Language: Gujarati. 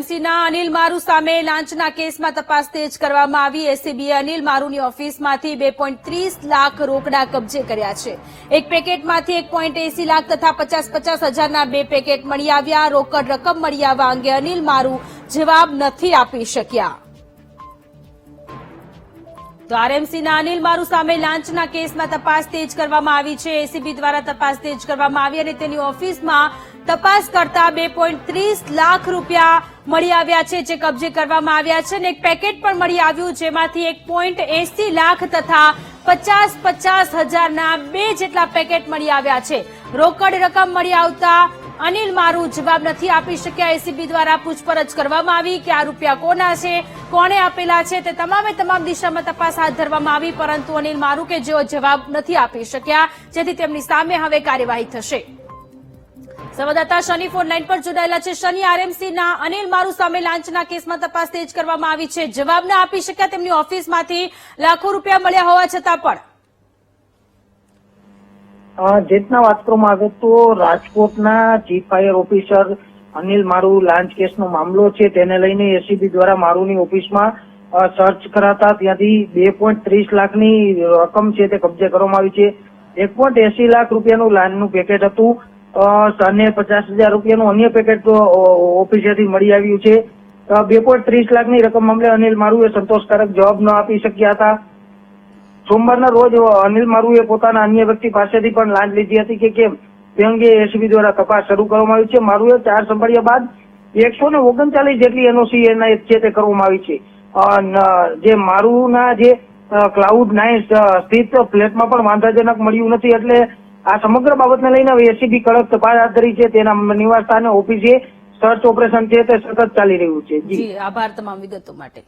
આરએમસીના અનિલ મારુ સામે લાંચના કેસમાં તપાસ તેજ કરવામાં આવી. એસીબીએ અનિલ મારુની ઓફિસમાંથી બે લાખ રોકડા કબજે કર્યા છે. એક પેકેટમાંથી એક લાખ તથા પચાસ પચાસ હજારના બે પેકેટ મળી આવ્યા. રોકડ રકમ મળી આવવા અંગે અનિલ મારુ જવાબ નથી આપી શક્યા. તો આરએમસીના અનિલ મારુ સામે લાંચના કેસમાં તપાસ તેજ કરવામાં આવી છે. એસીબી દ્વારા તપાસ તેજ કરવામાં આવી અને તેની ઓફિસમાં તપાસ કરતા બે લાખ રૂપિયા મળી આવ્યા છે, જે કબજે કરવામાં આવ્યા છે અને એક પેકેટ પણ મળી આવ્યું જેમાંથી એક પોઈન્ટ એસી લાખ તથા પચાસ પચાસ હજારના બે જેટલા પેકેટ મળી આવ્યા છે. રોકડ રકમ મળી આવતા અનિલ મારુ જવાબ નથી આપી શક્યા. એસીબી દ્વારા પૂછપરછ કરવામાં આવી કે આ રૂપિયા કોના છે, કોણે આપેલા છે તે તમામે તમામ દિશામાં તપાસ હાથ ધરવામાં આવી, પરંતુ અનિલ મારુ કે જેઓ જવાબ નથી આપી શક્યા, જેથી તેમની સામે હવે કાર્યવાહી થશે. સંવાદદાતા શનિ ફોન લાઈન પર જોડાયેલા છે. શનિ આરએમસીના અનિલ મારુ સામે લાંચના કેસમાં તપાસ તેજ કરવામાં આવી છે. જવાબ ના આપી શક્યા તેમની ઓફિસમાંથી લાખો રૂપિયા મળ્યા હોવા છતાં પણ. અ, વાત કરવામાં આવે તો રાજકોટના ચીફ ફાયર ઓફિસર અનિલ મારુ લાંચ કેસનો મામલો છે. તેને લઈને એસીબી દ્વારા મારુની ઓફિસમાં સર્ચ કરાતા ત્યાંથી બે પોઈન્ટ ત્રીસ લાખની રકમ છે તે કબજે કરવામાં આવી છે. એક પોઈન્ટ એસી લાખ રૂપિયાનું લાંચનું પેકેટ હતું. અને પચાસ હજાર રૂપિયાનું અન્ય પેકેટ ઓફિસેથી મળી આવ્યું છે. બે પોઈન્ટ ત્રીસ લાખની રકમ મામલે અનિલ મારુએ સંતોષકારક જવાબ ન આપી શક્યા હતા. સોમવારના રોજ અનિલ મારુએ પોતાના અન્ય વ્યક્તિ પાસેથી પણ લાંચ લીધી હતી કે કેમ? તે અંગે એસીબી દ્વારા તપાસ શરૂ કરવામાં આવી છે. મારુએ ચાર સંભાળ્યા બાદ એકસો ને ઓગણચાલીસ જેટલી એનઓસી એના છે તે કરવામાં આવી છે. જે મારુના જે ક્લાઉડ નાઇન સ્થિત ફ્લેટમાં પણ વાંધાજનક મળ્યું નથી એટલે આ સમગ્ર બાબતને લઈને હવે એસીબી કડક તપાસ હાથ ધરી છે. તેના નિવાસ સ્થાને ઓફિસે સર્ચ ઓપરેશન છે તે સતત ચાલી રહ્યું છે. જી, આભાર તમામ વિગતો માટે.